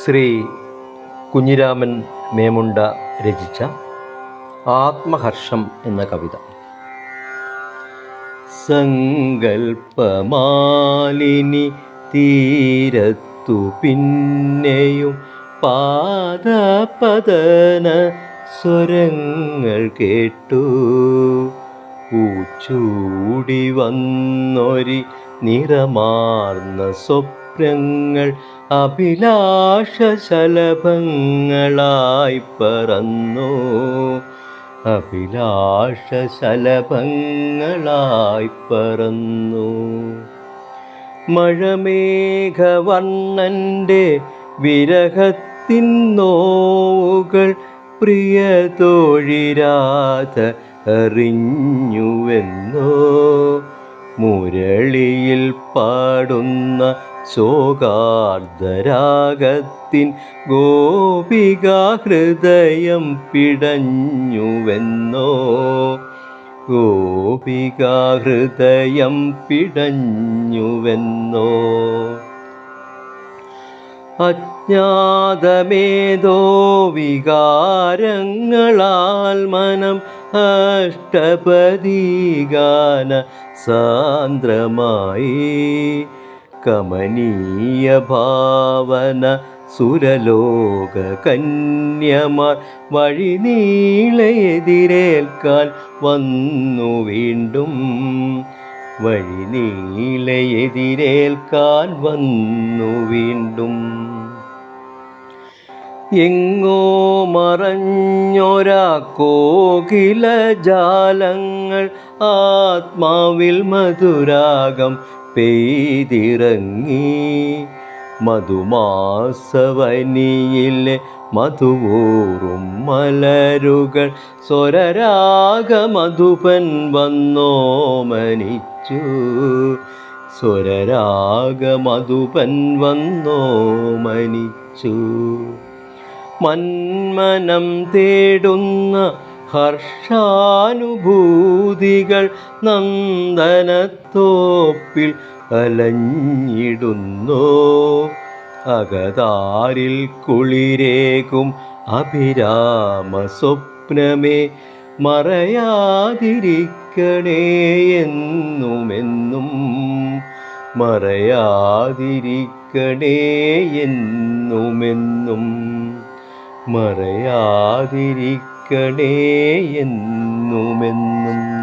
ശ്രീ കുഞ്ഞിരാമൻ മേമുണ്ട രചിച്ച ആത്മഹർഷം എന്ന കവിത. സങ്കൽപ്പമാലിനി തീരത്തു പിന്നെയും പാദപതന സ്വരങ്ങൾ കേട്ടു. പൂച്ചൂടി വന്നൊരി നിറമാർന്ന സ്വപ്നങ്ങൾ അഭിലാഷശലഭങ്ങളായി പറന്നു. അഭിലാഷശലഭങ്ങളായി പറന്നു. മഴമേഘവർണന്റെ വിരഹത്തിൻ നോവുകൾ പ്രിയതോഴിരാധ അറിഞ്ഞുവെന്നോ? മുരളിയിൽ പാടുന്ന ശോകാർദ്ധരാഗത്തിൻ ഗോപികാഹൃദയം പിടഞ്ഞുവെന്നോ? ഗോപികാഹൃദയം പിടഞ്ഞുവെന്നോ? അജ്ഞാതമേതോ വികാരങ്ങളാൽ മനം അഷ്ടപദീഗാന സാന്ദ്രമായി കമനീയ ഭാവന സുരലോക കന്യമാർ വഴി നീളയെതിരേൽക്കാൻ വന്നു വീണ്ടും. വഴി നീളയെതിരേൽക്കാൻ വന്നു വീണ്ടും. എങ്ങോ മറഞ്ഞൊരാ കോകില ജാലങ്ങൾ ആത്മാവിൽ മധുരാഗം പെയ്തിറങ്ങി. മധുമാസവനിയിലെ മധുവൂറും മലരുകൾ സ്വരരാഗ സ്വരരാഗമധുപൻ വന്നോമനിച്ചു വന്നോ വന്നോമനിച്ചു മന്മനം തേടുന്ന ഹർഷാനുഭൂതികൾ നന്ദനത്തോപ്പിൽ അലഞ്ഞിടുന്നു. അകതാരിൽ കുളിരേകും അഭിരാമ സ്വപ്നമേ മറയാതിരിക്കണേ എന്നുമെന്നും മറയാതിരിക്കണേ എന്നുമെന്നും. മറയാതിരിക്കണേ എന്നുമെന്നും